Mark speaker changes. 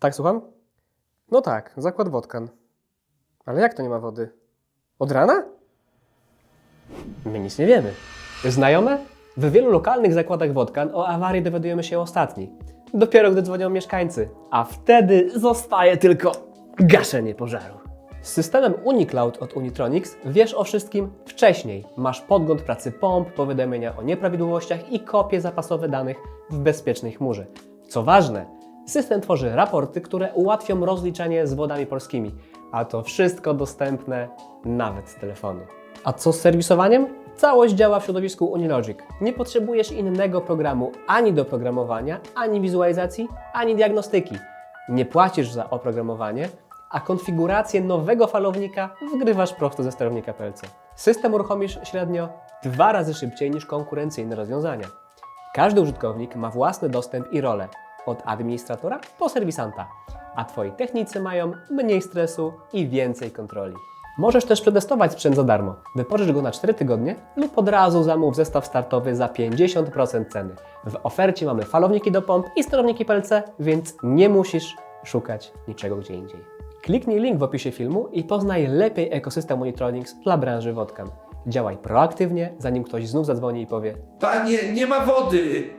Speaker 1: Tak, słucham? No tak, zakład Wodkan. Ale jak to nie ma wody? Od rana? My nic nie wiemy. Znajome? W wielu lokalnych zakładach Wodkan o awarii dowiadujemy się ostatni. Dopiero gdy dzwonią mieszkańcy, a wtedy zostaje tylko gaszenie pożaru. Z systemem UniCloud od Unitronics wiesz o wszystkim wcześniej. Masz podgląd pracy pomp, powiadomienia o nieprawidłowościach i kopie zapasowe danych w bezpiecznej chmurze. Co ważne, system tworzy raporty, które ułatwią rozliczanie z wodami polskimi, a to wszystko dostępne nawet z telefonu. A co z serwisowaniem? Całość działa w środowisku Unilogic. Nie potrzebujesz innego programu ani do programowania, ani wizualizacji, ani diagnostyki. Nie płacisz za oprogramowanie, a konfigurację nowego falownika wgrywasz prosto ze sterownika PLC. System uruchomisz średnio dwa razy szybciej niż konkurencyjne rozwiązania. Każdy użytkownik ma własny dostęp i rolę, od administratora po serwisanta, a Twoi technicy mają mniej stresu i więcej kontroli. Możesz też przetestować sprzęt za darmo. Wypożycz go na 4 tygodnie lub od razu zamów zestaw startowy za 50% ceny. W ofercie mamy falowniki do pomp i sterowniki PLC, więc nie musisz szukać niczego gdzie indziej. Kliknij link w opisie filmu i poznaj lepiej ekosystem Monitronics dla branży Wodkan. Działaj proaktywnie, zanim ktoś znów zadzwoni i powie
Speaker 2: Panie, nie ma wody!